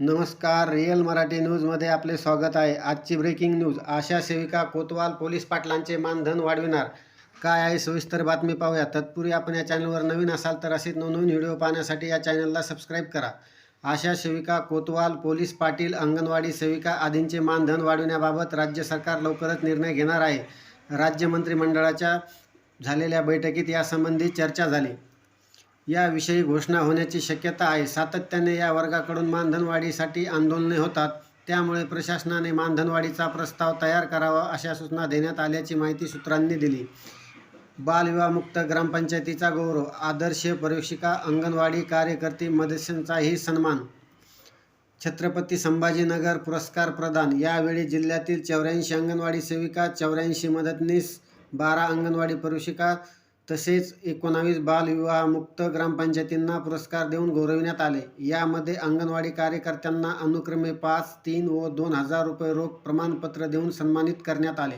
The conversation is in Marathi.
नमस्कार रिअल मराठी न्यूजमध्ये आपले स्वागत आहे. आजची ब्रेकिंग न्यूज आशा सेविका कोतवाल पोलीस पाटलांचे मानधन वाढविणार. काय आहे सविस्तर बातमी पाहूया. तत्पूर्वी आपण या चॅनलवर नवीन असाल तर असेच नवनवीन व्हिडिओ पाहण्यासाठी या चॅनलला सबस्क्राईब करा. आशा सेविका कोतवाल पोलीस पाटील अंगणवाडी सेविका आदींचे मानधन वाढविण्याबाबत राज्य सरकार लवकरच निर्णय घेणार आहे. राज्य मंत्रिमंडळाच्या झालेल्या बैठकीत यासंबंधी चर्चा झाली. याविषयी घोषणा होण्याची शक्यता आहे. सातत्याने या वर्गाकडून मानधनवाढीसाठी आंदोलने होतात. त्यामुळे प्रशासनाने मानधनवाढीचा प्रस्ताव तयार करावा अशा सूचना देण्यात आल्याची माहिती सूत्रांनी दिली. बालविवाहमुक्त ग्रामपंचायतीचा गौरव आदर्श परीक्षिका अंगणवाडी कार्यकर्ती मदस्यांचाही सन्मान. छत्रपती संभाजीनगर पुरस्कार प्रदान. यावेळी जिल्ह्यातील चौऱ्याऐंशी अंगणवाडी सेविका चौऱ्याऐंशी मदतनीस बारा अंगणवाडी परीक्षिका तसेच एकोणावीस बालविवाहमुक्त ग्रामपंचायतींना पुरस्कार देऊन गौरविण्यात आले. यामध्ये अंगणवाडी कार्यकर्त्यांना अनुक्रमे पाच तीन व दोन हजार रुपये रोख प्रमाणपत्र देऊन सन्मानित करण्यात आले.